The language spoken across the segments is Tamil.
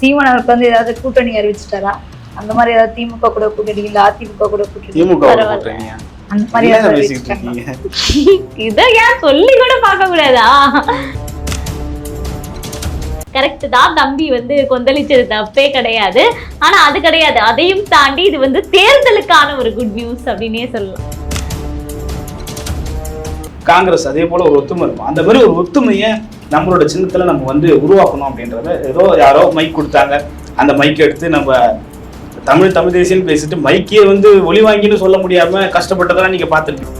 சீமான் அவருக்கு வந்து ஏதாவது கூட்டணி அறிவிச்சிட்டாரா? அந்த மாதிரி ஏதாவது திமுக கூட கூட்டணி இல்ல அதிமுக கூட கூட்டணி? திமுக பரவாயில்ல. அந்த மாதிரி இத ஏன் சொல்லி கூட பார்க்க கூடாதா? கரெக்ட் தான். தம்பி வந்து கொந்தளிச்சது தப்பே கிடையாது. ஆனா அது கிடையாது. அதையும் தாண்டி இது வந்து தேர்தலுக்கான ஒரு குட் நியூஸ் அப்படின்னே சொல்லலாம். காங்கிரஸ் அதே போல ஒரு ஒத்துமை இருக்கும். அந்த மாதிரி ஒரு ஒத்துமையை நம்மளோட சின்னத்துல நம்ம வந்து உருவாக்கணும் அப்படின்றத ஏதோ யாரோ மைக் கொடுத்தாங்க. அந்த மைக் எடுத்து நம்ம தமிழ் தமிழ் தேசியம் பேசிட்டு மைக்கே வந்து ஒளி வாங்கின்னு சொல்ல முடியாம கஷ்டப்பட்டதெல்லாம் நீங்க பார்த்துருக்கீங்க.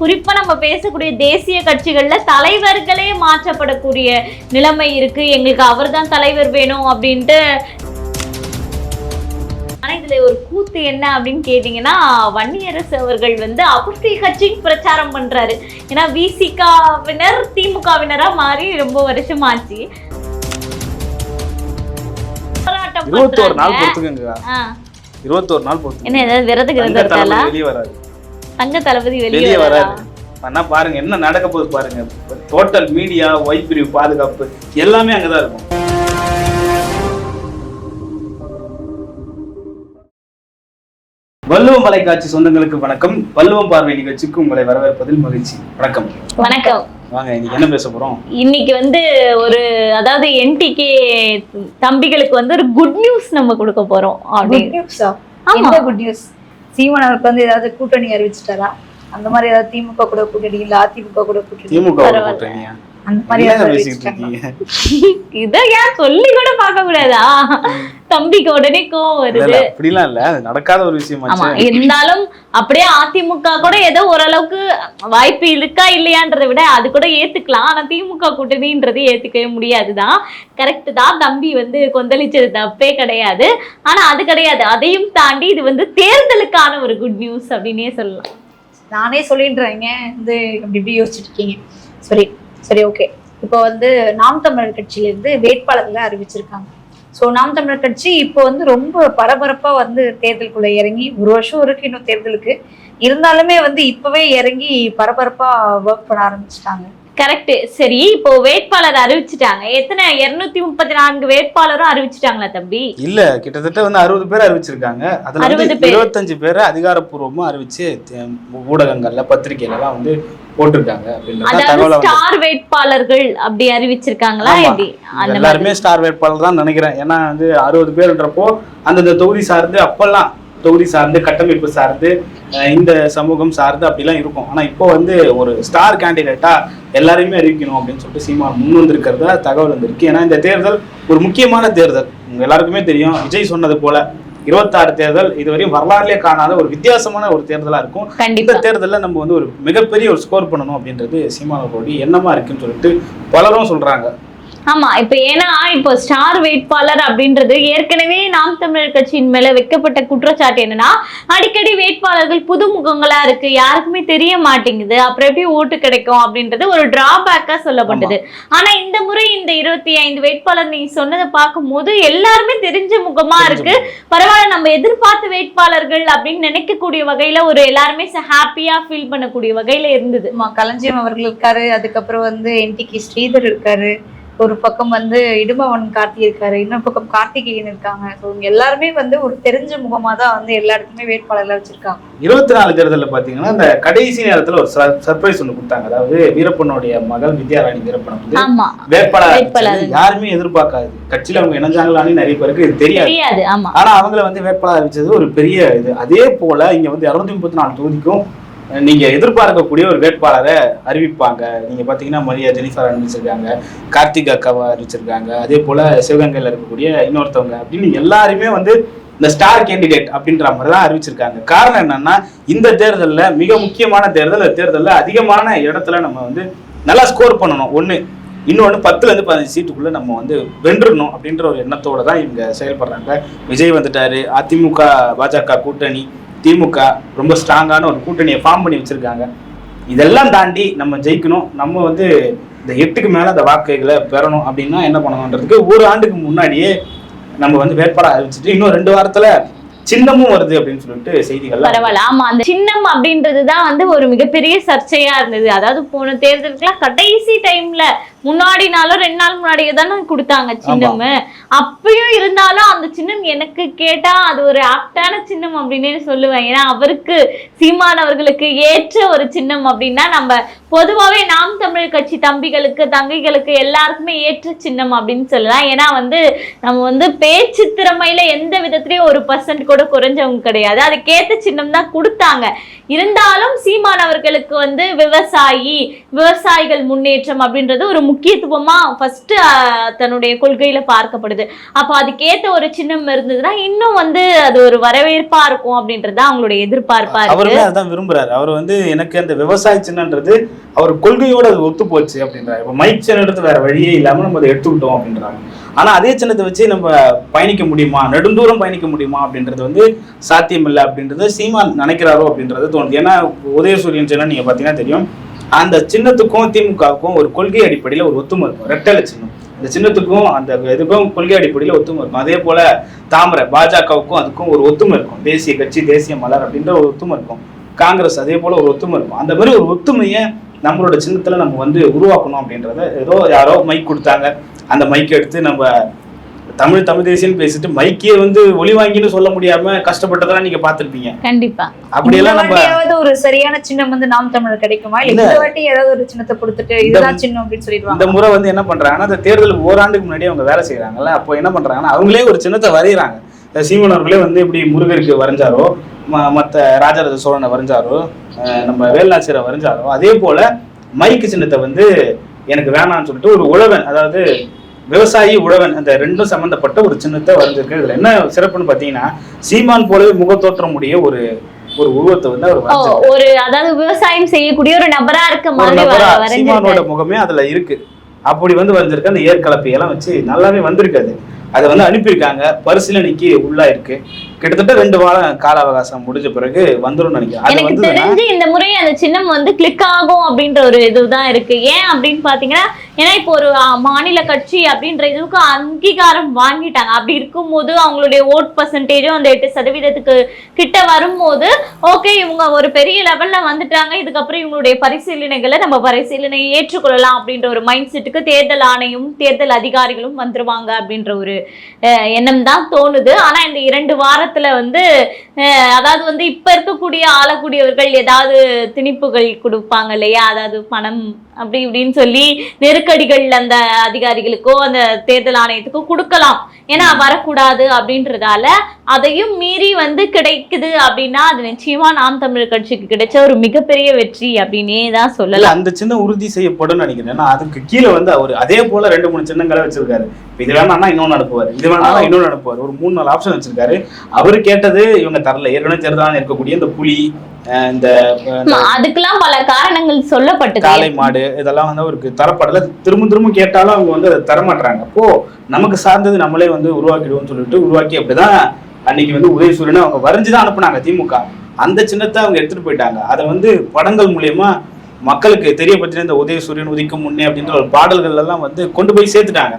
குறிப்பா நம்ம பேசக்கூடிய தேசிய கட்சிகள்ல தலைவர்களே மாற்றப்படக்கூடிய நிலைமை இருக்கு. எங்களுக்கு அவர்தான் தலைவர் வேணும் அப்படின்ட்டு ஆனா இதுல ஒரு கூத்து என்ன அப்படின்னு கேட்டீங்கன்னா வன்னியரசு அவர்கள் வந்து அவருடைய கட்சிக்கு பிரச்சாரம் பண்றாரு. ஏன்னா விசிகாவினர் திமுகவினரா மாறி ரொம்ப வருஷம் ஆச்சு போராட்டம் இருபத்தோரு நாள். பொறுத்துக்கங்க. இருபத்தோரு நாள் பொறுத்து என்ன ஏதாவது இருக்காளா தளபதி வெளியே வராது. தங்க தளபதி வெளியே வராது? வராது. ஆனா பாருங்க என்ன நடக்க போகுது பாருங்க. டோட்டல் மீடியா ஒய் பிரிவு பாதுகாப்பு எல்லாமே அங்கதான் இருக்கும். வள்ளுவம் மலைக்காட்சி சொந்தங்களுக்கு வணக்கம். வள்ளுவம் பார்வை நிகழ்ச்சிக்கு உங்களை வரவேற்பதில் மகிழ்ச்சி. வணக்கம். வணக்கம். வாங்க இன்னைக்கு என்ன பேச போறோம்? இன்னைக்கு வந்து ஒரு அதாவது என்டிகே தம்பிகளுக்கு வந்து ஒரு குட் நியூஸ் நம்ம கொடுக்க போறோம் அப்படி குட் நியூஸா ஆமா. என்ன குட் நியூஸ் சீமான் அவருக்கு வந்து ஏதாவது கூட்டணி அறிவிச்சிட்டாரா? அந்த மாதிரி ஏதாவது திமுக கூட கூட்டணி இல்ல அதிமுக கூட கூட்டணி திமுக அந்த மாதிரி இத ஏன் சொல்லி கூட பார்க்க கூடாதா? தம்பிக்கு உடனே கோவம் வருது. இல்ல அப்படிலாம் இல்ல. அது நடக்காத ஒரு ஆமா விஷயமாச்சு இருந்தாலும் அப்படியே அதிமுக கூட ஏதோ ஓரளவுக்கு வாய்ப்பு இருக்கா இல்லையான்றதை விட அது கூட ஏத்துக்கலாம். ஆனா திமுக கூட்டணின்றது ஏத்துக்கவே முடியாதுதான். கரெக்ட் தான். தம்பி வந்து கொந்தளிச்சது தப்பே கிடையாது. ஆனா அது கிடையாது. அதையும் தாண்டி இது வந்து தேர்தலுக்கான ஒரு குட் நியூஸ் அப்படின்னே சொல்லலாம். நானே சொல்லிடுறேங்க. வந்து இப்படி இப்படி யோசிச்சுட்டு இருக்கீங்க. சரி. சரி ஓகே இப்போ வந்து நாம் தமிழர் கட்சியில இருந்து வேட்பாளர்களை அறிவிச்சிருக்காங்க. ஸோ நாம் தமிழர் கட்சி இப்போ வந்து ரொம்ப பரபரப்பா வந்து தேர்தலுக்குள்ள இறங்கி ஒரு வருஷம் இருக்கு இன்னும் தேர்தலுக்கு. இருந்தாலுமே வந்து இப்பவே இறங்கி பரபரப்பா ஒர்க் பண்ண ஆரம்பிச்சிட்டாங்க. கரெக்ட் சரி இப்போ வேட்பாளர் அறிவிச்சிட்டாங்க. எத்தனை? இருநூத்தி முப்பத்தி நான்கு வேட்பாளரும் அறிவிச்சிட்டாங்களா தம்பி? இல்ல கிட்டத்தட்ட வந்து அறுபது பேர் அறிவிச்சிருக்காங்க. அதுல வந்து 60 பேர். இருபத்தஞ்சு பேரை அதிகாரப்பூர்வமா அறிவிச்சு ஊடகங்கள்ல பத்திரிகையில எல்லாம் வந்து போட்டிருக்காங்க அதாவது ஸ்டார் வேட்பாளர்கள் அப்படி அறிவிச்சிருக்காங்களா. எப்படி? எல்லாருமே ஸ்டார் வேட்பாளர் தான் நினைக்கிறேன். ஏன்னா வந்து அறுபது பேர்ன்றப்போ அந்தந்த தொகுதி சார்ந்து அப்பெல்லாம் தொகுதி சார்ந்து கட்டமைப்பு சார்ந்து இந்த சமூகம் சார்ந்து அப்படிலாம் இருக்கும். ஆனா இப்போ வந்து ஒரு ஸ்டார் கேண்டிடேட்டா எல்லாரையுமே அறிவிக்கணும் அப்படின்னு சொல்லிட்டு சீமான் முன் வந்திருக்கிறதா தகவல் வந்திருக்கு. ஏன்னா இந்த தேர்தல் ஒரு முக்கியமான தேர்தல். உங்க எல்லாருக்குமே தெரியும். விஜய் சொன்னது போல இருபத்தாறு தேர்தல் இதுவரையும் வரலாறுலயே காணாத ஒரு வித்தியாசமான ஒரு தேர்தலா இருக்கும். இந்த தேர்தலில் நம்ம வந்து ஒரு மிகப்பெரிய ஒரு ஸ்கோர் பண்ணணும் அப்படின்றது சீமானவர்களுடைய எண்ணமா இருக்குன்னு சொல்லிட்டு பலரும் சொல்றாங்க. ஆமா இப்ப ஏன்னா இப்போ ஸ்டார் வேட்பாளர் அப்படின்றது ஏற்கனவே நாம் தமிழர் கட்சியின் மேல வைக்கப்பட்ட குற்றச்சாட்டு என்னன்னா அடிக்கடி வேட்பாளர்கள் புது முகங்களா இருக்கு யாருக்குமே தெரிய மாட்டேங்குது அப்புறம் எப்படி ஓட்டு கிடைக்கும் அப்படின்றது ஒரு டிராபேக்கா சொல்லப்பட்டது. ஆனா இந்த முறை இந்த இருபத்தி ஐந்து வேட்பாளர் நீ சொன்னதை பார்க்கும்போது எல்லாருமே தெரிஞ்ச முகமா இருக்கு. பரவாயில்ல நம்ம எதிர்பார்த்த வேட்பாளர்கள் அப்படின்னு நினைக்கக்கூடிய வகையில ஒரு எல்லாருமே ஹாப்பியா ஃபீல் பண்ணக்கூடிய வகையில இருந்தது. களஞ்சியம் அவர்கள் இருக்காரு அதுக்கப்புறம் வந்து என்டிகே ஸ்ரீதர் இருக்காரு. ஒரு பக்கம் வந்து இடும்பவன் கார்த்தி இருக்காரு இன்னொரு பக்கம் கார்த்திகேயன் இருக்காங்க. ஸோ இவங்க எல்லாருமே வந்து ஒரு தெரிஞ்ச முகமா தான் வந்து எல்லா இடத்துலயுமே வேட்பாளர்ல வச்சிருக்காங்க. இருபத்தி நாலு தேர்தலில் பார்த்தீங்கன்னா இந்த கடைசி நேரத்தில் ஒரு சர்ப்ரைஸ் ஒன்று கொடுத்தாங்க. அதாவது வீரப்பனுடைய மகள் வித்யாராணி வீரப்பன் வந்து வேட்பாளர் யாருமே எதிர்பார்க்காது. கட்சியில அவங்க இணைஞ்சாங்களான்னு நிறைய பேருக்கு இது தெரியாது. ஆனா அவங்கள வந்து வேட்பாளர் அறிவிச்சது ஒரு பெரிய இது. அதே போல இங்க வந்து இருநூத்தி முப்பத்தி நாலு தொகுதிக்கும் நீங்க எதிர்பார்க்கக்கூடிய ஒரு வேட்பாளரை அறிவிப்பாங்க. நீங்க பாத்தீங்கன்னா மரியா ஜெனிஃபர் அறிவிச்சிருக்காங்க கார்த்திக் அக்காவை அறிவிச்சிருக்காங்க. அதே போல சிவகங்கையில் இருக்கக்கூடிய இன்னொருத்தவங்க அப்படின்னு எல்லாருமே வந்து இந்த ஸ்டார் கேண்டிடேட் அப்படின்ற மாதிரி தான் அறிவிச்சிருக்காங்க. காரணம் என்னன்னா இந்த தேர்தலில் மிக முக்கியமான தேர்தல் தேர்தலில் அதிகமான இடத்துல நம்ம வந்து நல்லா ஸ்கோர் பண்ணணும். ஒன்று இன்னொன்று பத்துலேருந்து பதினஞ்சு சீட்டுக்குள்ள நம்ம வந்து வென்றுடணும் அப்படின்ற ஒரு எண்ணத்தோடு தான் இவங்க செயல்படுறாங்க. விஜய் வந்துட்டாரு அதிமுக பாஜக கூட்டணி திமுக ரொம்ப ஸ்ட்ராங்கான ஒரு கூட்டணியை ஃபார்ம் பண்ணி வச்சிருக்காங்க. இதெல்லாம் தாண்டி நம்ம ஜெயிக்கணும். நம்ம வந்து இந்த எட்டுக்கு மேல அந்த வாக்குகளை பெறணும் அப்படின்னா என்ன பண்ணணுன்றதுக்கு ஒரு ஆண்டுக்கு முன்னாடியே நம்ம வந்து வேட்பாளர் அறிவிச்சிட்டு இன்னும் ரெண்டு வாரத்துல சின்னமும் வருது அப்படின்னு சொல்லிட்டு செய்திகள் பரவாயில்ல. ஆமா அந்த சின்னம் அப்படின்றதுதான் வந்து ஒரு மிகப்பெரிய சர்ச்சையா இருந்தது. அதாவது போன தேர்தலுக்குலாம் கடைசி டைம்ல முன்னாடி நாளும் ரெண்டு நாள் முன்னாடியே தானே கொடுத்தாங்க சின்னம் அப்பயும் இருந்தாலும் அந்த சின்னம் எனக்கு கேட்டா அது ஒரு ஆப்டான சின்னம் அப்படின்னே சொல்லுவேன். ஏன்னா அவருக்கு சீமான் அவர்களுக்கு ஏற்ற ஒரு சின்னம் அப்படின்னா நம்ம பொதுவாவே நாம் தமிழ் கட்சி தம்பிகளுக்கு தங்கைகளுக்கு எல்லாருக்குமே ஏற்ற சின்னம் அப்படின்னு சொல்லலாம். ஏன்னா வந்து நம்ம வந்து பேச்சு திறமையில எந்த விதத்திலயும் ஒரு பர்சன்ட் கூட குறைஞ்சவங்க கிடையாது. அதுக்கேத்த சின்னம் தான் கொடுத்தாங்க. இருந்தாலும் சீமான் அவர்களுக்கு வந்து விவசாயி விவசாயிகள் முன்னேற்றம் அப்படின்றது ஒரு முக்கியத்துவமா ஃபர்ஸ்ட் தன்னுடைய கொள்கையில பார்க்கப்படுது. அப்போ அதுக்கேத்த ஒரு சின்னம் இருந்ததுன்னா இன்னும் வந்து அது ஒரு வரவேற்பா இருக்கும் அப்படின்றது அவங்களுடைய எதிர்பார்ப்பா அவருமே அதான் விரும்புறாரு. அவர் வந்து எனக்கு அந்த விவசாய சின்னன்றது அவர் கொள்கையோட அது ஒத்து போச்சு அப்படின்றாரு. இப்போ மைக் சின்னம் எடுத்து வேற வழியே இல்லாம நம்ம அதை எடுத்துக்கிட்டோம் அப்படின்றாங்க. ஆனா அதே சின்னத்தை வச்சு நம்ம பயணிக்க முடியுமா? நெடுந்தூரம் பயணிக்க முடியுமா அப்படின்றது வந்து சாத்தியம் இல்லை அப்படின்றது சீமான் நினைக்கிறாரோ அப்படின்றது தோணுது. ஏன்னா உதயசூரியன் சின்னம் நீங்க பாத்தீங்கன்னா தெரியும். அந்த சின்னத்துக்கும் திமுகவுக்கும் ஒரு கொள்கை அடிப்படையில் ஒரு ஒத்துமை இருக்கும் ரெட்டலை சின்னம். இந்த சின்னத்துக்கும் அந்த இதுக்கும் கொள்கை அடிப்படையில் ஒத்துமை இருக்கும் அதே போல தாமரை பாஜகவுக்கும் அதுக்கும் ஒரு ஒத்துமை இருக்கும் தேசிய கட்சி தேசிய மலர் அப்படின்ற ஒரு ஒத்துமை இருக்கும் காங்கிரஸ் அதே போல ஒரு ஒத்துமை இருக்கும் அந்த மாதிரி ஒரு ஒத்துமையை நம்மளோட சின்னத்துல நம்ம வந்து உருவாக்கணும் அப்படின்றத ஏதோ யாரோ மைக் கொடுத்தாங்க. அந்த மைக் எடுத்து நம்ம தமிழ் தமிழ் தேசியம் பேசிட்டு மைக்கே வந்து ஒளி வாங்கின்னு சொல்ல முடியாம கஷ்டப்பட்டதெல்லாம் நீங்க பார்த்திருப்பீங்க. கண்டிப்பா. அப்படியெல்லாம் இந்த நம்ம ஒரு சரியான சின்னம் வந்து நாம் தமிழர் கிடைக்குமா? இல்ல. இந்த வாட்டி ஏதாவது ஒரு சின்னத்தை கொடுத்துட்டு இதுதான் சின்னம் அப்படின்னு இந்த சொல்லிடுவாங்க முறை வந்து என்ன பண்றாங்கன்னா அந்த தேர்தல் ஓராண்டுக்கு முன்னாடி அவங்க வேலை செய்யறாங்கல்ல அப்போ என்ன பண்றாங்கன்னா அவங்களே ஒரு சின்னத்தை வரைகிறாங்க இந்த சீமன் அவர்களே வந்து இப்படி முருகருக்கு வரைஞ்சாரோ ம- மத்த ராஜராஜ சோழனை வரைஞ்சாரோ அஹ் நம்ம வேலுநாச்சியரை வரைஞ்சாரோ அதே போல மைக்கு சின்னத்தை வந்து எனக்கு வேணாம்னு சொல்லிட்டு ஒரு உழவன் அதாவது விவசாயி உழவன் அந்த ரெண்டும் சம்பந்தப்பட்ட ஒரு சின்னத்தை வரைஞ்சிருக்கு. இதுல என்ன சிறப்புன்னு பாத்தீங்கன்னா சீமான் போலவே முகத்தோற்றம் உடைய ஒரு ஒரு உருவத்தை வந்து அவர். ஒரு அதாவது விவசாயம் செய்யக்கூடிய ஒரு நபரா இருக்க மாதிரி சீமானோட முகமே அதுல இருக்கு. அப்படி வந்து வந்திருக்கு அந்த ஏற்கலப்பையெல்லாம் வச்சு நல்லாவே வந்திருக்காது. அதை வந்து அனுப்பியிருக்காங்க. பரிசீலனைக்கு உள்ளா இருக்கு கிட்டத்தட்ட ரெண்டு வாரம் கால அவகாசம் முடிஞ்ச பிறகு வந்துரும்னு நினைக்கிறேன். அது எனக்கு வந்து தெரிஞ்சு இந்த முறை அந்த சின்னம் வந்து கிளிக் ஆகும் அப்படின்ற ஒரு இதுதான் இருக்கு. ஏன் அப்படின்னு பாத்தீங்கன்னா ஏன்னா இப்போ ஒரு மாநில கட்சி அப்படின்ற இதுக்கு அங்கீகாரம் வாங்கிட்டாங்க. அப்படி இருக்கும்போது அவங்களுடைய ஓட் பர்சன்டேஜும் அந்த எட்டு சதவீதத்துக்கு கிட்ட வரும்போது ஓகே இவங்க ஒரு பெரிய லெவல்ல வந்துட்டாங்க. இதுக்கப்புறம் இவங்களுடைய பரிசீலனைகளை நம்ம பரிசீலனை ஏற்றுக்கொள்ளலாம் அப்படின்ற ஒரு மைண்ட் செட்டுக்கு தேர்தல் ஆணையம் தேர்தல் அதிகாரிகளும் வந்துருவாங்க அப்படின்ற ஒரு எண்ணம் தான் தோணுது. ஆனா இந்த இரண்டு வாரத்துல வந்து அதாவது வந்து இப்ப இருக்கக்கூடிய ஆளக்கூடியவர்கள் ஏதாவது திணிப்புகள் கொடுப்பாங்க இல்லையா? அதாவது பணம் அப்படி இப்படின்னு சொல்லி நெருக்கடிகள் அந்த அதிகாரிகளுக்கோ அந்த தேர்தல் ஆணையத்துக்கோ கொடுக்கலாம். ஏன்னா வரக்கூடாது அப்படின்றதால அதையும் மீறி வந்து கிடைக்குது அப்படின்னா அது நிச்சயமா நாம் தமிழர் கட்சிக்கு கிடைச்ச ஒரு மிகப்பெரிய வெற்றி அப்படின்னே தான் சொல்லலாம். அந்த சின்னம் உறுதி செய்யப்படும் நினைக்கிறேன். ஏன்னா அதுக்கு கீழே வந்து அவர் அதே போல ரெண்டு மூணு சின்னங்களை வச்சிருக்காரு. இது வேணாம்னா இன்னொன்னு அனுப்புவார். இது வேணாம்னா இன்னொன்னு அனுப்புவார். ஒரு மூணு நாலு ஆப்ஷன் வச்சிருக்காரு. அவரு கேட்டது இவங்க தரல. ஏற்கனவே தேர்தலான இருக்கக்கூடிய இந்த புலி இந்த அதுக்கெல்லாம் பல காரணங்கள் சொல்லப்பட்டது. காளை மாடு இதெல்லாம் வந்து அவருக்கு தரப்படல. திரும்ப திரும்ப கேட்டாலும் அவங்க வந்து அதை தரமாட்டுறாங்க அப்போ நமக்கு சார்ந்தது நம்மளே வந்து உருவாக்கிடுவோம்னு சொல்லிட்டு உருவாக்கி அப்படிதான் அன்னைக்கு வந்து உதயசூரியனை அவங்க வரைஞ்சுதான் அனுப்புனாங்க திமுக. அந்த சின்னத்தை அவங்க எடுத்துட்டு போயிட்டாங்க. அதை வந்து படங்கள் மூலியமா மக்களுக்கு தெரியப்படுத்தின இந்த உதயசூரியன் உதிக்கும் முன்னே அப்படின்ற ஒரு பாடல்கள் எல்லாம் வந்து கொண்டு போய் சேர்த்துட்டாங்க.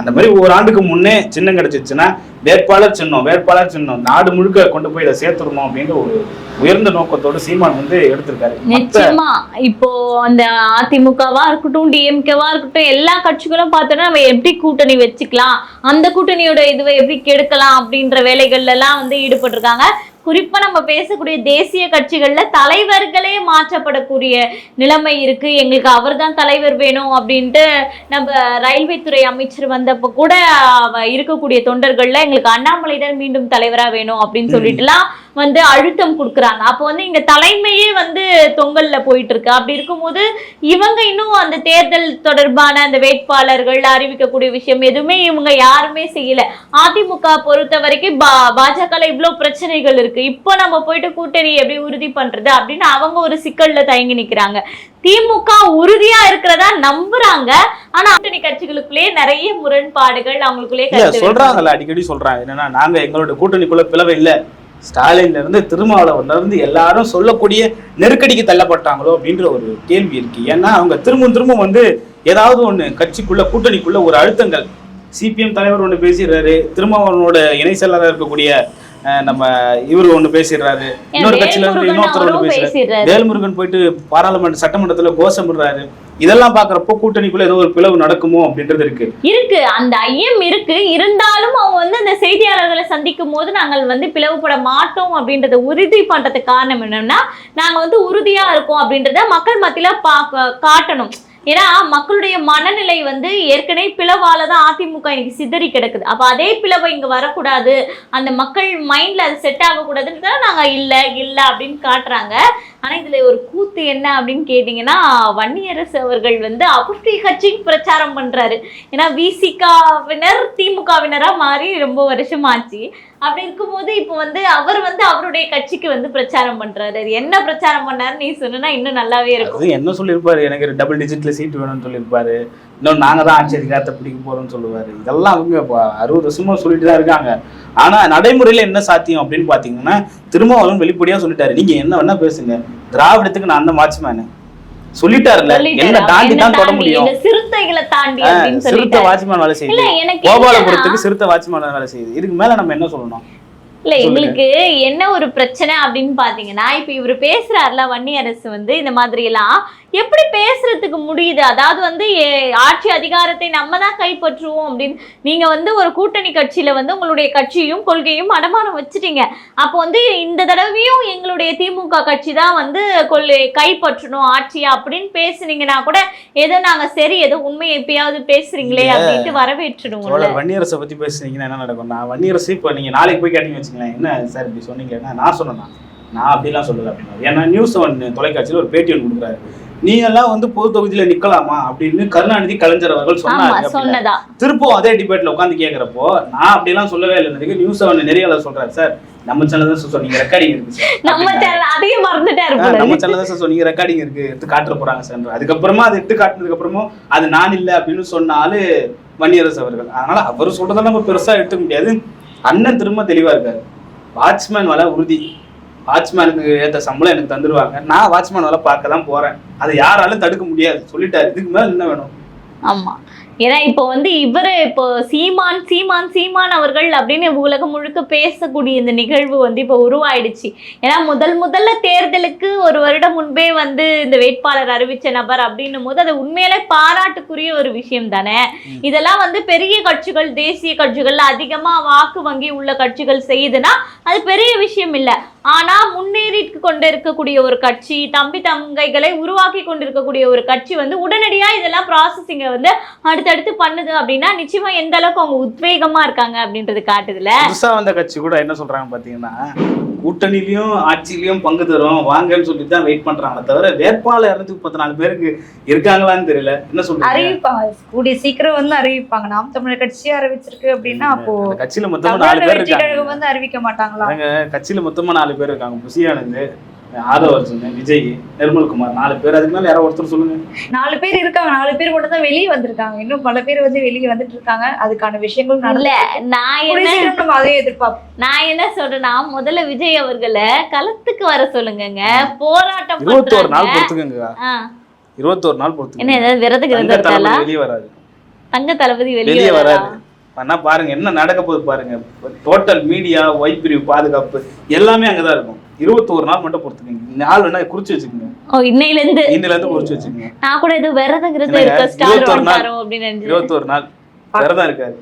அந்த மாதிரி ஒரு ஆண்டுக்கு முன்னே சின்னம் கிடைச்சிச்சுன்னா வேட்பாளர் சின்னம் வேட்பாளர் சின்னம் நாடு முழுக்க கொண்டு போய் இதை சேர்த்துடணும் அப்படின்ற ஒரு உயர்ந்த நோக்கத்தோட சீமான் வந்து எடுத்திருக்காரு. நிச்சயமா. இப்போ அந்த அதிமுகவா இருக்கட்டும் டிஎம்கேவா இருக்கட்டும் எல்லா கட்சிகளும் பார்த்தோன்னா நம்ம எப்படி கூட்டணி வச்சுக்கலாம் அந்த கூட்டணியோட இதுவை எப்படி கெடுக்கலாம் அப்படின்ற வேலைகள்ல எல்லாம் வந்து ஈடுபட்டிருக்காங்க. குறிப்பா நம்ம பேசக்கூடிய தேசிய கட்சிகள்ல தலைவர்களே மாற்றப்படக்கூடிய நிலைமை இருக்கு. எங்களுக்கு அவர்தான் தலைவர் வேணும் அப்படின்ட்டு நம்ம ரயில்வே துறை அமைச்சர் வந்தப்ப கூட இருக்கக்கூடிய தொண்டர்கள்ல எங்களுக்கு அண்ணாமலை தான் மீண்டும் தலைவரா வேணும் அப்படின்னு சொல்லிட்டுலாம் வந்து அழுத்தம் கொடுக்குறாங்க. அப்போ வந்து இங்க தலைமையே வந்து தொங்கல்ல போயிட்டு இருக்கு அப்படி இருக்கும்போது இவங்க இன்னும் அந்த தேர்தல் தொடர்பான அந்த வேட்பாளர்கள் அறிவிக்கக்கூடிய விஷயம் எதுவுமே இவங்க யாருமே செய்யல. அதிமுக பொறுத்த வரைக்கும் பா பாஜகல இவ்வளவு பிரச்சனைகள் இருக்கு. இப்போ நம்ம போயிட்டு கூட்டணி எப்படி உறுதி பண்றது அப்படின்னு அவங்க ஒரு சிக்கல்ல தயங்கி நிக்கிறாங்க. திமுக உறுதியா இருக்கிறதா நம்புறாங்க. ஆனா கூட்டணி கட்சிகளுக்குள்ளே நிறைய முரண்பாடுகள் அவங்களுக்குள்ளே. சொல்றாங்கல்ல அடிக்கடி சொல்றாங்க. என்னன்னா நாங்க எங்களோட கூட்டணிக்குள்ள பிளவை இல்ல. ஸ்டாலின்ல இருந்து திருமாவளவன்ல இருந்து எல்லாரும் சொல்லக்கூடிய நெருக்கடிக்கு தள்ளப்பட்டாங்களோ அப்படின்ற ஒரு கேள்வி இருக்கு. ஏன்னா அவங்க திரும்ப திரும்ப வந்து ஏதாவது ஒண்ணு கட்சிக்குள்ள கூட்டணிக்குள்ள ஒரு அழுத்தங்கள். சிபிஎம் தலைவர் ஒண்ணு பேசிடுறாரு திருமாவளவனோட இணை செயலாளர் இருக்கக்கூடிய நம்ம இவரு ஒண்ணு பேசிடுறாரு இன்னொரு கட்சியில இருந்து இன்னொருத்தர் அவரும் பேசுறாரு வேல்முருகன் போயிட்டு பாராளுமன்ற சட்டமன்றத்துல கோஷமிடுறாரு. இதெல்லாம் பாக்குறப்போ கூட்டணிக்குள்ள ஏதோ ஒரு பிளவு நடக்குமோ அப்படின்றது இருக்கு. இருக்கு. அந்த ஐயம் இருக்கு. இருந்தாலும் அவங்க வந்து அந்த செய்தியாளர்களை சந்திக்கும் போது நாங்கள் வந்து பிளவுபட மாட்டோம் அப்படின்றத உறுதி பண்றதுக்கு காரணம் என்னன்னா நாங்க வந்து உறுதியா இருக்கோம் அப்படின்றத மக்கள் மத்தியில காட்டணும். ஏன்னா மக்களுடைய மனநிலை வந்து ஏற்கனவே பிளவால தான் அதிமுக இன்னைக்கு சிதறி கிடக்குது. அப்போ அதே பிளவை இங்கே வரக்கூடாது. அந்த மக்கள் மைண்டில் அது செட் ஆகக்கூடாதுன்னு நாங்கள் இல்லை இல்லை அப்படின்னு காட்டுறாங்க. ஆனால் இதில் ஒரு கூத்து என்ன அப்படின்னு கேட்டிங்கன்னா வன்னியரசு அவர்கள் வந்து அவருடைய கட்சிக்கு பிரச்சாரம் பண்ணுறாரு ஏன்னா விசிகாவினர் திமுகவினராக மாறி ரொம்ப வருஷமாச்சு. அப்படி இருக்கும்போது இப்போ வந்து அவர் வந்து அவருடைய கட்சிக்கு வந்து பிரச்சாரம் பண்றாரு. அது என்ன பிரச்சாரம் பண்ணாரு நீ சொன்னா இன்னும் நல்லாவே இருக்கும். என்ன சொல்லியிருப்பாரு? எனக்கு டபுள் டிஜிட்ல சீட் வேணும்னு சொல்லியிருப்பாரு. இன்னும் நாங்க தான் ஆட்சி அதிகாரத்தை பிடிக்க போறோம்னு சொல்லுவாரு. இதெல்லாம் அவங்க அறுபது வருஷமா சொல்லிட்டு தான் இருக்காங்க. ஆனா நடைமுறையில என்ன சாத்தியம் அப்படின்னு பாத்தீங்கன்னா திருமாவளவன் வெளிப்படையா சொல்லிட்டாரு. நீங்க என்ன வேணா பேசுங்க. திராவிடத்துக்கு நான் தான் வாட்ச்மேனு சொல்லிட்டாருல்ல. சொல்லிட்டாரு. என்ன தாண்டி தான் தொட முடியும்? இந்த சிறுத்தைகளை தாண்டி அப்படின்னு சிறுத்தை வாட்ச்மேன் வேலை செய்யுது. கோபாலபுரத்துக்கு சிறுத்தை வாட்ச்மேன் வேலை செய்யுது. இதுக்கு மேல நம்ம என்ன சொல்லணும்? இல்ல. எங்களுக்கு என்ன ஒரு பிரச்சனை அப்படின்னு பாத்தீங்கன்னா இப்ப இவர் பேசுறாருல வன்னி அரசு வந்து இந்த மாதிரி எல்லாம். எப்படி பேசுறதுக்கு முடியுது? அதாவது வந்து ஆட்சி அதிகாரத்தை நம்ம தான் கைப்பற்றுவோம் அப்படின்னு. நீங்க வந்து ஒரு கூட்டணி கட்சியில வந்து உங்களுடைய கட்சியும் கொள்கையும் அடமானம் வச்சுட்டீங்க. அப்போ வந்து இந்த தடவையும் எங்களுடைய திமுக கட்சி தான் வந்து கொள்ளை கைப்பற்றணும் ஆட்சியா அப்படின்னு பேசுனீங்கன்னா கூட ஏதோ நாங்க சரி ஏதோ உண்மையை எப்பயாவது பேசுறீங்களே அப்படின்ட்டு வரவேற்றுடுவோம்ல. சோழர் வன்னியரசை பத்தி பேசுனீங்கன்னா என்ன நடக்கும்? நான் வன்னியரசு இப்போ நீங்க நாளைக்கு போய் கேட்டீங்க வச்சுங்களேன் என்ன சார் இப்படி சொன்னீங்கன்னா நான் சொன்னேன்னா நான். அப்படிலாம் சொல்லல அப்படின்னு ஏன்னா நியூஸ் ஒன் தொலைக்காட்சியில் ஒரு பேட்டி ஒன்று கொடுக்குறாரு. நீ எல்லாம் வந்து பொது தொகுதியில நிக்கலாமா அப்படின்னு கருணாநிதி கலைஞர் அவர்கள் சொன்னாங்க திருப்பவும் அதே டிபேட்ல உட்காந்து கேக்குறப்போ நான் அப்படிலாம் சொல்லவே இல்லை. நியூஸ் ஒன் நிறைய சொல்றாரு சார் நம்ம சேனல் தான் சொன்னீங்க ரெக்கார்டிங் இருக்கு சார் நம்ம. சேனல் அதையும் மறந்துட்டாரு நம்ம. சேனல் தான் சார் சொன்னீங்க ரெக்கார்டிங் இருக்கு எடுத்து காட்டுற போறாங்க சார் அதுக்கப்புறமா அது எடுத்து காட்டுனதுக்கு அப்புறமும் அது நான் இல்லை அப்படின்னு சொன்ன ஆளு வன்னியரசு அவர்கள். அதனால அவர் சொல்றதை நம்ம பெருசா எடுத்துக்க முடியாது. அண்ணன் திரும்ப தெளிவா இருக்காரு. வாட்ச்மேன் வேலை உறுதி. வாட்ச்மேனுக்கு ஏத்த சம்பளம் எனக்கு தந்துருவாங்க. நான் வாட்ச்மேன் வேலை பார்க்க தான் போறேன். அதை யாராலும் தடுக்க முடியாது. சொல்லிட்டாரு. இதுக்கு மேல என்ன வேணும்? ஆமா. ஏன்னா இப்போ வந்து இவரு இப்போ சீமான் சீமான் சீமான் அவர்கள் அப்படின்னு உலகம் முழுக்க பேசக்கூடிய இந்த நிகழ்வு வந்து இப்போ உருவாயிடுச்சு. ஏன்னா முதல் முதல்ல தேர்தலுக்கு ஒரு வருடம் முன்பே வந்து இந்த வேட்பாளர் அறிவிச்ச நபர் அப்படின்னும் போது அது உண்மையிலே பாராட்டுக்குரிய ஒரு விஷயம் தானே. இதெல்லாம் வந்து பெரிய கட்சிகள் தேசிய கட்சிகள் அதிகமா வாக்கு வங்கி உள்ள கட்சிகள் செய்யுதுன்னா அது பெரிய விஷயம் இல்ல. ஆனா முன்னேறி கொண்டு இருக்கக்கூடிய ஒரு கட்சி தம்பி தங்கைகளை உருவாக்கி கொண்டிருக்கக்கூடிய ஒரு கட்சி வந்து உடனடியா இதெல்லாம் ப்ராசஸிங்க வந்து அடுத்தடுத்து பண்ணுது அப்படின்னா நிச்சயமா எந்த அளவுக்கு அவங்க உத்வேகமா இருக்காங்க அப்படின்றது காட்டுதுல. புதுசா வந்த கட்சி கூட என்ன சொல்றாங்க பாத்தீங்கன்னா கூட்டணிலயும் ஆட்சியிலயும் பங்கு தரும். வாங்கன்னு சொல்லி தான் வெயிட் பண்றாங்க. தவிர வேட்பாளர் இருநூத்தி முப்பத்தி நாலு பேருக்கு இருக்காங்களான்னு தெரியல. என்ன சொல்றீங்க? அறிவிப்பாங்க. கூடிய சீக்கிரம் வந்து அறிவிப்பாங்க. நாம் தமிழர் கட்சி அறிவிச்சிருக்கு அப்படின்னா அப்போ கட்சியில மொத்தமா நாலு பேர் இருக்காங்க. வந்து அறிவிக்க மாட்டாங்களா? கட்சியில மொத்தமா நாலு பேர் இருக்காங்க. புசியானந்து ஆதவ அர்ஜுன் விஜய் நிர்மல்குமார் நாலு பேர். அதுக்கு மேல யாரோ ஒருத்தர் சொல்லுங்க. நாலு பேர் இருக்காங்க. நாலு பேர் மட்டும் தான் வெளியே வந்திருக்காங்க. இன்னும் பல பேர் வந்து வெளியே வந்துட்டு இருக்காங்க. அதுக்கான விஷயங்கள் இல்ல நடல நான் என்ன சீக்கிரம் நம்ம அதையே எதிர்பார்ப்போம். நான் என்ன சொல்றேன்னா முதல்ல விஜய் அவர்களை களத்துக்கு வர சொல்லுங்கங்க. போராட்டம் இருபத்தோரு நாள் பொறுத்துக்கங்க இருபத்தோரு நாள் என்ன பொறுத்துக்கங்க ஏதாவது விரத தளபதி வெளியே வராது. தங்க தளபதி வெளியே வராதா. ஆனா பாருங்க என்ன நடக்க போகுது பாருங்க. டோட்டல் மீடியா ஒய் பிரிவு பாதுகாப்பு எல்லாமே அங்கதான் இருக்கும். இருபத்தோரு நாள் மட்டும் பொறுத்துக்கங்க. நாள் வேணா குறிச்சு வச்சுக்கோங்க. ஓ இன்னையில இருந்து இன்னில இருந்து குறிச்சு வச்சுக்கோங்க. நான் கூட இது விரத கிரதம் என்னங்க, இருக்க ஸ்டார். வந்துட்டாரோ அப்படின்னு நினைச்சேன். இருபத்தோரு நாள். விரதம் இருக்காது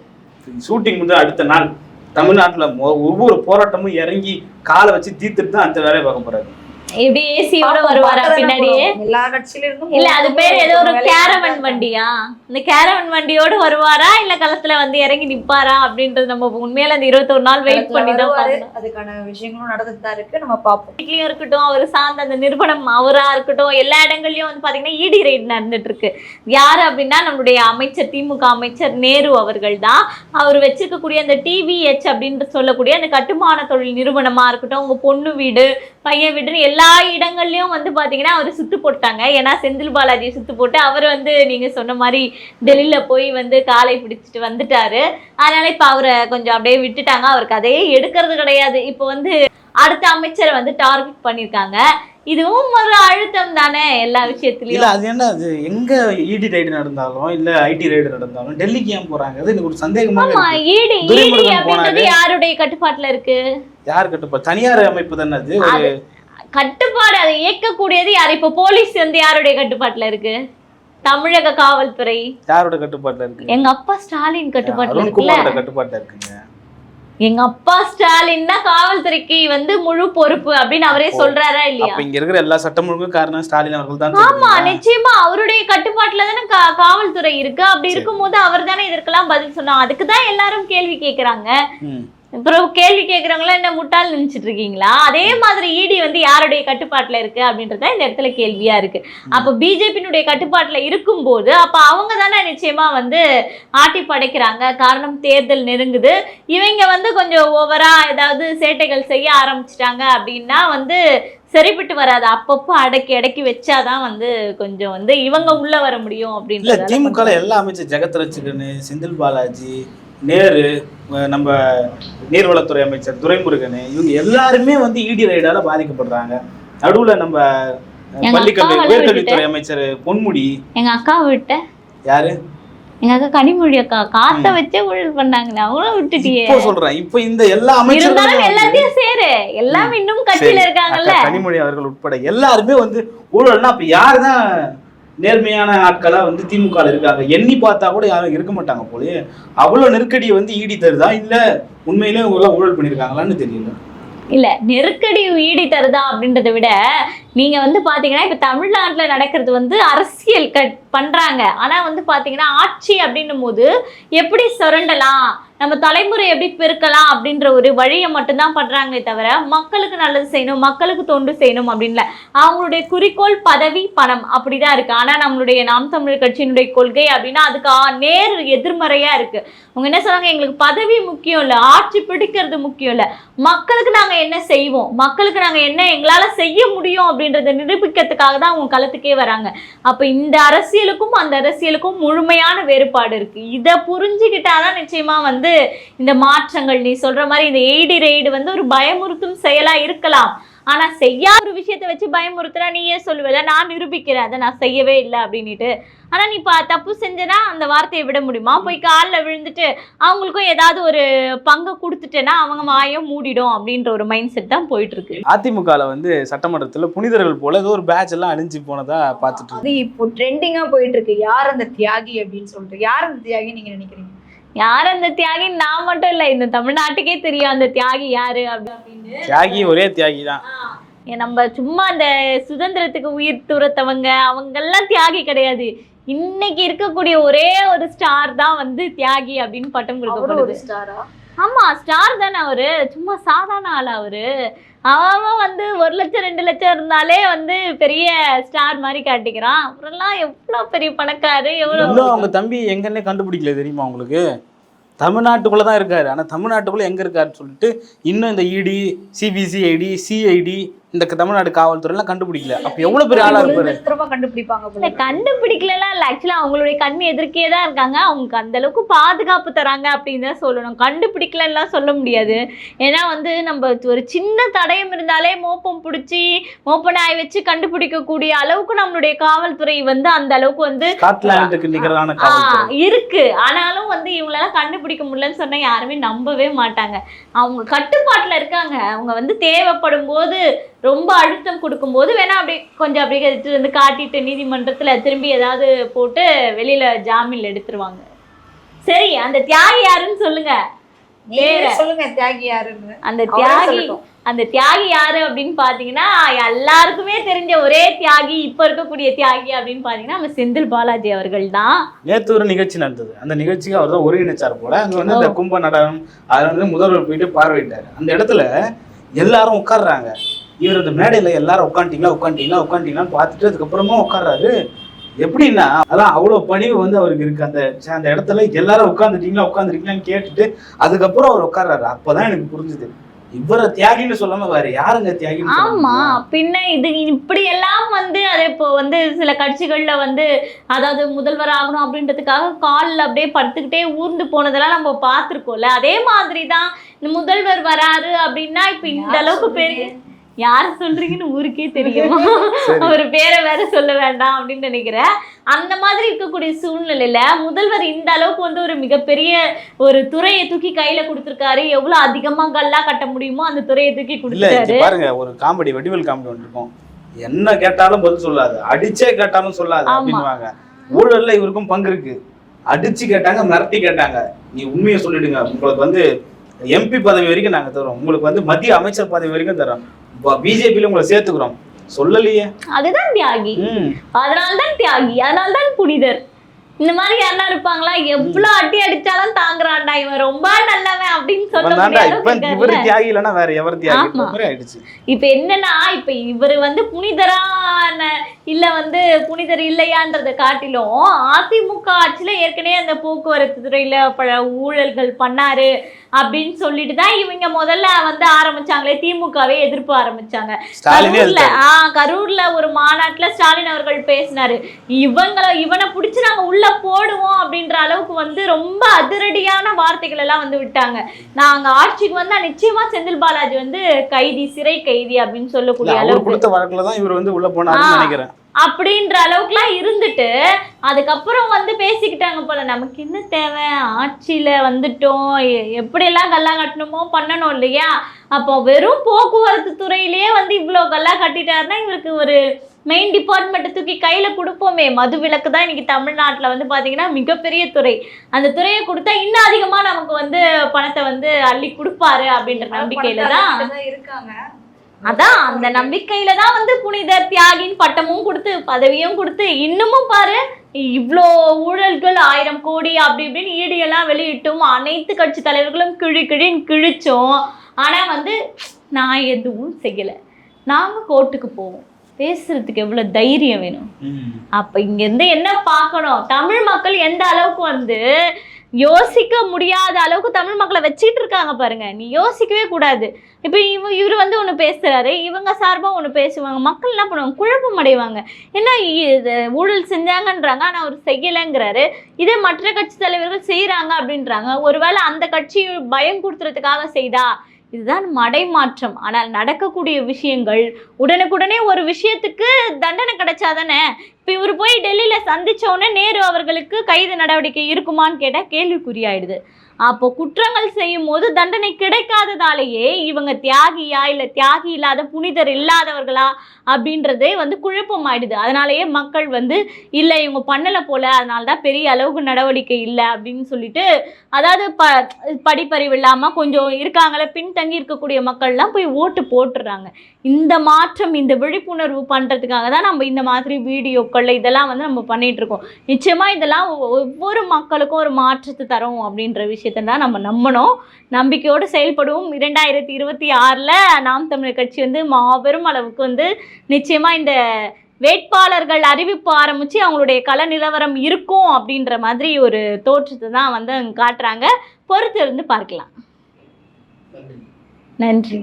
ஷூட்டிங் வந்து அடுத்த நாள். தமிழ்நாட்டுல ஒவ்வொரு போராட்டமும் இறங்கி காலை வச்சு தீர்த்துட்டு தான் அந்த வேலையை பார்க்க போறாரு. எப்படி ஏசியோட வருவாரா பின்னாடியே. எல்லா கட்சியில இருந்தும் இல்ல அது பேர் ஏதோ ஒரு கேரவன். வண்டியா? இந்த கேரவன் வண்டியோட வருவாரா? இல்ல களத்துல வந்து இறங்கி நிப்பாரா? அப்படின்றது நம்ம உண்மையில அந்த இருபத்தொரு நாள் வெயிட் பண்ணி தான் அதுக்கான விஷயங்களும் நடந்துட்டு தான் இருக்கு. நம்ம பார்ப்போம். வீட்லயும் இருக்கட்டும் அவர் சார்ந்த அந்த நிறுவனம் அவரா இருக்கட்டும் எல்லா இடங்கள்லயும் வந்து பாத்தீங்கன்னா இடி ரைட் நடந்துட்டு இருக்கு. யாரு அப்படின்னா நம்மளுடைய அமைச்சர் திமுக அமைச்சர் நேரு அவர்கள் தான். அவர் வச்சிருக்கக்கூடிய அந்த டிவிஹெச் அப்படின்னு சொல்லக்கூடிய அந்த கட்டுமான தொழில் நிறுவனமா இருக்கட்டும் உங்க பொண்ணு வீடு பையன் வீடுன்னு எல்லா இடங்கள்லயும் வந்து பாத்தீங்கன்னா அவர் சுத்து போட்டாங்க. ஏன்னா செந்தில் பாலாஜி சுத்து போட்டு அவர் வந்து நீங்க சொன்ன மாதிரி டெல்லியில போய் வந்து காலை பிடிச்சிட்டு வந்துட்டாரு. அதனால இப்ப அவரை கொஞ்சம் அப்படியே விட்டுட்டாங்க. அவர் கதையே எடுக்கிறது கிடையாது. இப்போ வந்து அடுத்த அமைச்சரை வந்து டார்கெட் பண்ணிருக்காங்க இதுவும் ஒரு அழுத்தம் தானே எல்லா இல்ல விஷயத்துலயும் அது என்ன? அது எங்க இடி ரைடு நடந்தாலும் இல்ல ஐடி ரைடு நடந்தாலும் டெல்லிக்கு ஏன் போறாங்க? அது எனக்கு ஒரு சந்தேகமா ஈடி துரைமுருகன் அப்படின்றது. யாருடைய கட்டுப்பாட்டுல இருக்கு? யார் கட்டுப்பா? தனியார் அமைப்பு தானே அது. ஒரு கட்டுப்பாடு அதை இயக்கக்கூடியது யார்? இப்போ போலீஸ் வந்து யாருடைய கட்டுப்பாட்டுல இருக்கு? தமிழக காவல்துறை. யாரோட கட்டுப்பாட்டுல இருக்கு? எங்க அப்பா ஸ்டாலின் கட்டுப்பாட்டுல இருக்குல்ல. கட்டுப்பாட்டுல இருக்குங்க. எங்க அப்பா ஸ்டாலின் தான் காவல்துறைக்கு வந்து முழு பொறுப்பு அப்படின்னு அவரே சொல்றாரா இல்லையா? இங்க இருக்கிற எல்லா சட்டம் ஒழுங்கும் காரணம் ஸ்டாலின் அவர்கள் தான் ஆமா? நிச்சயமா. அவருடைய கட்டுப்பாட்டுல தானே காவல்துறை இருக்கு. அப்படி. இருக்கும்போது அவர் தானே இதற்கெல்லாம் பதில் சொன்னா அதுக்கு தான் எல்லாரும் கேள்வி கேக்குறாங்க. அப்புறம் கேள்வி கேக்குறவங்களா என்ன முட்டாள் நினைச்சிட்டு இருக்கீங்களா? அதே மாதிரி இடி வந்து யாருடைய கட்டுப்பாட்டுல இருக்கு அப்படின்றத இந்த இடத்துல கேள்வியா இருக்கு. அப்ப பிஜேபியினுடைய கட்டுப்பாட்டுல இருக்கும்போது அப்ப அவங்க தானே நிச்சயமா வந்து ஆட்டி படைக்கிறாங்க. காரணம் தேர்தல் நெருங்குது. இவங்க வந்து கொஞ்சம் ஓவரா ஏதாவது சேட்டைகள் செய்ய ஆரம்பிச்சிட்டாங்க அப்படின்னா வந்து சரிப்பட்டு வராது. அப்பப்போ அடக்கி அடக்கி வச்சாதான் வந்து கொஞ்சம் வந்து இவங்க உள்ள வர முடியும் அப்படின்றதால திமுக எல்லா அமைச்சர் ஜெகத் ரட்சகன் செந்தில் பாலாஜி நேரு நம்ம நீர்வளத்துறை அமைச்சர் துரைமுருகன் இவங்க எல்லாருமே வந்து இடி ரைடால பாதிக்கப்படுறாங்க. நடுவுல நம்ம பள்ளிக்கல்வி உயர்கல்வித்துறை அமைச்சர் பொன்முடி. எங்க அக்கா விட்ட? யாரு? எங்க அக்கா கனிமொழி அக்கா காத்த வச்சே ஊழல் பண்ணாங்களே அவங்களும் விட்டுட்டியே. இப்போ சொல்றேன் இப்போ இந்த எல்லா அமைச்சர்களும் எல்லாத்தையும் சேரு எல்லாம் இன்னும் கட்சியில இருக்காங்கல்ல. கனிமொழி அவர்கள் உட்பட எல்லாருமே வந்து ஊழல்னா அப்ப யாருதான் நேர்மையான ஆட்களாக வந்து திமுக இருக்காங்க. எண்ணி பார்த்தா கூட யாரும் இருக்க மாட்டாங்க போலே அவ்வளோ நெருக்கடியை வந்து ஈடி தருதா? இல்லை உண்மையிலே இவங்களாம் ஊழல் பண்ணிருக்காங்களான்னு தெரியல. இல்ல நெருக்கடி ஈடி தருதா அப்படின்றத விட நீங்க வந்து பாத்தீங்கன்னா இப்ப தமிழ்நாட்டுல நடக்கிறது வந்து அரசியல் கட் பண்றாங்க. ஆனா வந்து பாத்தீங்கன்னா ஆட்சி அப்படின்னும் போது எப்படி சுரண்டலாம்? நம்ம தலைமுறை எப்படி பெருக்கலாம் அப்படின்ற ஒரு வழியை மட்டும்தான் பண்றாங்களே தவிர மக்களுக்கு நல்லது செய்யணும் மக்களுக்கு தொண்டு செய்யணும் அப்படின்ல. அவங்களுடைய குறிக்கோள் பதவி பணம் அப்படிதான் இருக்கு. ஆனா நம்மளுடைய நாம் தமிழர் கட்சியினுடைய கொள்கை அப்படின்னா அதுக்கு நேர் எதிர்மறையா இருக்கு. அவங்க என்ன சொல்றாங்க எங்களுக்கு பதவி முக்கியம் இல்ல ஆட்சி பிடிக்கிறது முக்கியம் இல்ல. மக்களுக்கு நாங்க என்ன செய்வோம்? மக்களுக்கு நாங்க என்ன எங்களால செய்ய முடியும் அப்படின்றத நிரூபிக்கிறதுக்காக தான் அவங்க களத்துக்கே வராங்க. அப்ப இந்த அரசியலுக்கும் அந்த அரசியலுக்கும் முழுமையான வேறுபாடு இருக்கு. இதை புரிஞ்சுக்கிட்டாதான் நிச்சயமா வந்து இந்த மாற்றங்கள் நீ சொல்ற மாதிரி இந்த எய்டி ரெய்டு வந்து ஒரு பயமுறுத்தும் செயலா இருக்கலாம். ஆனா செய்யாத ஒரு விஷயத்தை வச்சு பயமுறுத்துறா நீ ஏன் சொல்லுவல நான் நிரூபிக்கிறேன். அதை நான் செய்யவே இல்லை அப்படின்னுட்டு. ஆனா நீ பா தப்பு செஞ்சனா அந்த வார்த்தையை விட முடியுமா? போய் காலில் விழுந்துட்டு அவங்களுக்கும் ஏதாவது ஒரு பங்கை கொடுத்துட்டேன்னா அவங்க மாயம் மூடிடும் அப்படின்ற ஒரு மைண்ட் செட் தான் போயிட்டு இருக்கு அதிமுகல வந்து சட்டமன்றத்துல புனிதர்கள் போல ஏதோ ஒரு பேட்ச் எல்லாம் அழிஞ்சு போனதா பார்த்துட்டு. அது இப்போ ட்ரெண்டிங்கா போயிட்டு இருக்கு யார் அந்த தியாகி அப்படின்னு சொல்லிட்டு. யார் அந்த தியாகி நீங்க நினைக்கிறீங்க? யார் அந்த தியாகி? நான் மட்டும் இல்லை இந்த தமிழ்நாட்டுக்கே தெரியும் அந்த தியாகி யாரு அப்படி அப்படின்னு. தியாகி ஒரே தியாகி தான். ஏன் நம்ம சும்மா அந்த சுதந்திரத்துக்கு உயிர் துரத்தவங்க அவங்கெல்லாம் தியாகி கிடையாது. இன்னைக்கு இருக்கக்கூடிய ஒரே ஒரு ஸ்டார் தான் வந்து தியாகி அப்படின்னு பட்டம் கொடுக்கப்படுது. ஆமா ஸ்டார் தானே அவரு. சும்மா சாதாரண ஆள் அவரு. அவன் வந்து ஒரு லட்சம் ரெண்டு லட்சம் இருந்தாலே வந்து பெரிய ஸ்டார் மாதிரி காட்டிக்கிறான். அவரெல்லாம் எவ்வளோ பெரிய பணக்காரு எவ்வளோ அவங்க தம்பி எங்கன்னே கண்டுபிடிக்கல தெரியுமா உங்களுக்கு? தமிழ்நாட்டுக்குள்ளே தான் இருக்காரு. ஆனால் தமிழ்நாட்டுக்குள்ளே எங்கே இருக்காருன்னு சொல்லிட்டு இன்னும் இந்த இடி சிபிசிஐடி சிஐடி இந்த தமிழ்நாடு காவல்துறையெல்லாம் கண்டுபிடிக்கல. அப்ப எவ்வளவு பெரிய ஆளா இருப்பாரு? கண்டுபிடிப்பாங்க கண்டுபிடிக்கலாம் இல்ல ஆக்சுவலா அவங்களுடைய கண் எதிர்க்கே தான் இருக்காங்க. அவங்களுக்கு அந்த அளவுக்கு பாதுகாப்பு தராங்க அப்படின்னு தான் சொல்லணும். கண்டுபிடிக்கலன்னுலாம் சொல்ல முடியாது. ஏன்னா வந்து நம்ம ஒரு சின்ன தடயம் இருந்தாலே மோப்பம் பிடிச்சி மோப்ப நாய் வச்சு கண்டுபிடிக்கக்கூடிய அளவுக்கு நம்மளுடைய காவல்துறை வந்து அந்த அளவுக்கு வந்து இருக்கு. ஆனாலும் வந்து இவங்களெல்லாம் கண்டுபிடிக்க முடியலன்னு சொன்னா யாருமே நம்பவே மாட்டாங்க. அவங்க கட்டுப்பாட்டுல இருக்காங்க. அவங்க வந்து தேவைப்படும் போது ரொம்ப அழுத்தம் கொடுக்கும்போது வேணா அப்படி கொஞ்சம் அப்படியே எடுத்துட்டு வந்து காட்டிட்டு நீதிமன்றத்துல திரும்பி ஏதாவது போட்டு வெளியில ஜாமீன்ல எடுத்துருவாங்க. சரி அந்த தியாகி யாருன்னு சொல்லுங்க. சொல்லுங்க தியாகி யாருன்னு. அந்த தியாகி. அந்த தியாகி யாரு அப்படின்னு பாத்தீங்கன்னா எல்லாருக்குமே தெரிஞ்ச ஒரே தியாகி இப்ப இருக்கக்கூடிய தியாகி அப்படின்னு பாத்தீங்கன்னா நம்ம செந்தில் பாலாஜி அவர்கள் தான் நேத்து ஒரு நிகழ்ச்சி நடந்தது. அந்த நிகழ்ச்சிக்கு அவர் தான் ஒருங்கிணைச்சார் போல. அங்க வந்து இந்த கும்ப நடனம் அதுல வந்து முதல்வர் போயிட்டு பார்வையிட்டாரு. அந்த இடத்துல எல்லாரும் உட்கார்றாங்க. இவர் அந்த மேடையில எல்லாரும் உட்காந்துட்டீங்களா உட்காந்துட்டீங்களா உட்காந்துட்டீங்களான்னு பார்த்துட்டு அதுக்கப்புறமா உட்கார்றாரு. எப்படின்னா அதான் அவ்வளவு பணிவு வந்து அவருக்கு இருக்கு. அந்த அந்த இடத்துல எல்லாரும் உட்காந்துட்டீங்களா உட்காந்துருக்கீங்களான்னு கேட்டுட்டு அதுக்கப்புறம் அவர் உட்கார்றாரு. அப்பதான் எனக்கு புரிஞ்சுது. இவரை தியாகின்னு சொல்லாம வேற யாருங்க சொல்ல ஆமா? பின்ன இது இப்படி எல்லாம் வந்து அது இப்போ வந்து சில கட்சிகள்ல வந்து அதாவது முதல்வர் ஆகணும் அப்படின்றதுக்காக கால்ல அப்படியே படுத்துக்கிட்டே ஊர்ந்து போனதெல்லாம் நம்ம பார்த்திருக்கோம்ல. அதே மாதிரி தான் இந்த முதல்வர் வராரு அப்படின்னா இப்ப இந்த அளவுக்கு? பெரிய யார் சொல்றீங்கன்னு ஊருக்கே தெரியும். அவர் பேரை வேற சொல்ல வேண்டாம் அப்படின்னு நினைக்கிறேன். அந்த மாதிரி இருக்கக்கூடிய சூழ்நிலையில முதல்வர் இந்த அளவுக்கு வந்து ஒரு மிகப்பெரிய ஒரு துறையை தூக்கி கையில கொடுத்திருக்காரு. எவ்வளவு அதிகமா கல்லா கட்ட முடியுமோ அந்த துறையை தூக்கி இங்க பாருங்க ஒரு காமெடி வடிவேல் காமெடி ஒன்று இருக்கும். என்ன கேட்டாலும் பதில் சொல்லாது. அடிச்சே கேட்டாலும் சொல்லாது ஆமா. அப்படின்னுவாங்க. ஊழல்ல இவருக்கும் பங்கு இருக்கு. அடிச்சு கேட்டாங்க மிரட்டி கேட்டாங்க. நீ உண்மையை சொல்லிடுங்க. உங்களுக்கு வந்து எம்பி பதவி வரைக்கும் நாங்க தரோம் உங்களுக்கு வந்து மத்திய அமைச்சர் பதவி வரைக்கும் தரோம். பிஜேபியில உங்களை சேர்த்துக்கிறோம். சொல்லலையே. அதுதான் தியாகி. ம். அதனால்தான் தியாகி. அதனால்தான் புனிதர். இந்த மாதிரி யாருன்னா இருப்பாங்களா? எவ்வளவு அடி அடிச்சாலும் தாங்குறான்டா இவன். ரொம்ப நல்லவன் அப்படின்னு சொல்ல வேற எவர் தியாகி? இப்ப என்னன்னா இப்ப இவர் வந்து புனிதரான இல்ல வந்து புனிதர் இல்லையான்றதை காட்டிலும் அதிமுக ஆட்சியில ஏற்கனவே அந்த போக்குவரத்து துறையில பல ஊழல்கள் பண்ணாரு. அப்படின்னு சொல்லிட்டு தான் இவங்க முதல்ல வந்து ஆரம்பிச்சாங்களே திமுகவே எதிர்ப்பு ஆரம்பிச்சாங்க கரூர்ல இருக்காரு. ஆ கரூர்ல ஒரு மாநாட்டுல ஸ்டாலின் அவர்கள் பேசினாரு இவங்கள இவனை பிடிச்சு நாங்க உள்ள போடுவோம் அப்படின்ற அளவுக்கு வந்து ரொம்ப அதிரடியான வார்த்தைகள் எல்லாம் வந்து விட்டாங்க நாங்க ஆட்சிக்கு வந்தா நிச்சயமா செந்தில் பாலாஜி வந்து கைதி சிறை கைதி அப்படின்னு சொல்லக்கூடிய அளவுக்கு கொடுத்த வழக்குல தான் இவர் வந்து உள்ள போனாருன்னு. நினைக்கிறேன் அப்படின்ற அளவுக்குலாம் இருந்துட்டு அதுக்கப்புறம் வந்து பேசிக்கிட்டாங்க போல நமக்கு என்ன தேவை? ஆட்சியில வந்துட்டோம். எப்படியெல்லாம் கல்லா கட்டணுமோ பண்ணணும் இல்லையா? அப்போ வெறும் போக்குவரத்து துறையிலேயே வந்து இவ்வளோ கல்லா கட்டிட்டாருன்னா இவருக்கு ஒரு மெயின் டிபார்ட்மெண்ட்டை தூக்கி கையில கொடுப்போமே. மது விலக்கு தான் இன்னைக்கு தமிழ்நாட்டுல வந்து பாத்தீங்கன்னா மிகப்பெரிய துறை. அந்த துறையை கொடுத்தா இன்னும் அதிகமா நமக்கு வந்து பணத்தை வந்து அள்ளி கொடுப்பாரு அப்படின்ற நம்பிக்கையில தான் இருக்காங்க. அதான் அந்த நம்பிக்கையில தான் வந்து புனிதர் தியாகின் பட்டமும் கொடுத்து பதவியும் கொடுத்து இன்னமும் பாரு இவ்வளோ ஊழல்கள் ஆயிரம் கோடி அப்படி இப்படின்னு ஈடு எல்லாம் வெளியிட்டும் அனைத்து கட்சி தலைவர்களும் கிழி கிழின்னு கிழிச்சோம். ஆனா வந்து நான் எதுவும் செய்யல. நாங்க கோர்ட்டுக்கு போவோம். பேசுறதுக்கு எவ்வளவு தைரியம் வேணும். அப்ப இங்க இருந்து என்ன பார்க்கணும்? தமிழ் மக்கள் எந்த அளவுக்கு வந்து யோசிக்க முடியாத அளவுக்கு தமிழ் மக்களை வச்சுக்கிட்டு இருக்காங்க பாருங்க. நீ யோசிக்கவே கூடாது. இப்போ இவ இவர் வந்து ஒன்று பேசுகிறாரு இவங்க சார்பாக ஒன்று பேசுவாங்க. மக்கள் என்ன பண்ணுவாங்க? குழப்பம் அடைவாங்க. என்ன இது ஊழல் செஞ்சாங்கன்றாங்க ஆனால் அவர் செய்யலைங்கிறாரு. இதே மற்ற கட்சி தலைவர்கள் செய்கிறாங்க அப்படின்றாங்க. ஒருவேளை அந்த கட்சி பயம் கொடுத்துறதுக்காக செய்தா? இதுதான் மடைமாற்றம். ஆனால் நடக்கக்கூடிய விஷயங்கள் உடனுக்குடனே ஒரு விஷயத்துக்கு தண்டனை கிடைச்சாதானே? இப்போ இவர் போய் டெல்லியில் சந்திச்ச உடனே நேரு அவர்களுக்கு கைது நடவடிக்கை இருக்குமான்னு கேட்டால் கேள்விக்குறியாயிடுது. அப்போ குற்றங்கள் செய்யும் போது தண்டனை கிடைக்காததாலேயே இவங்க தியாகியா இல்லை தியாகி இல்லாத புனிதர் இல்லாதவர்களா அப்படின்றதே வந்து குழப்பம் ஆயிடுது அதனாலேயே மக்கள் வந்து இல்லை இவங்க பண்ணலை போல அதனால தான் பெரிய அளவுக்கு நடவடிக்கை இல்லை அப்படின்னு சொல்லிட்டு அதாவது ப படிப்பறிவு இல்லாமல் கொஞ்சம் இருக்காங்களே பின்தங்கி இருக்கக்கூடிய மக்கள்லாம் போய் ஓட்டு போட்டுடுறாங்க இந்த மாற்றம் இந்த விழிப்புணர்வு பண்ணுறதுக்காக தான் நம்ம இந்த மாதிரி வீடியோக்கள் இதெல்லாம் வந்து நம்ம பண்ணிட்டு இருக்கோம். நிச்சயமாக இதெல்லாம் ஒவ்வொரு மக்களுக்கும் ஒரு மாற்றத்தை தரும் அப்படின்ற விஷயம் விஷயத்தை தான் நம்ம நம்பணும். நம்பிக்கையோடு செயல்படுவோம். இரண்டாயிரத்தி இருபத்தி ஆறில் நாம் தமிழர் கட்சி வந்து மாபெரும் அளவுக்கு வந்து நிச்சயமாக இந்த வேட்பாளர்கள் அறிவிப்பு ஆரம்பித்து அவங்களுடைய கள நிலவரம் இருக்கும் அப்படின்ற மாதிரி ஒரு தோற்றத்தை தான் வந்து காட்டுறாங்க. பொறுத்து இருந்து பார்க்கலாம் நன்றி.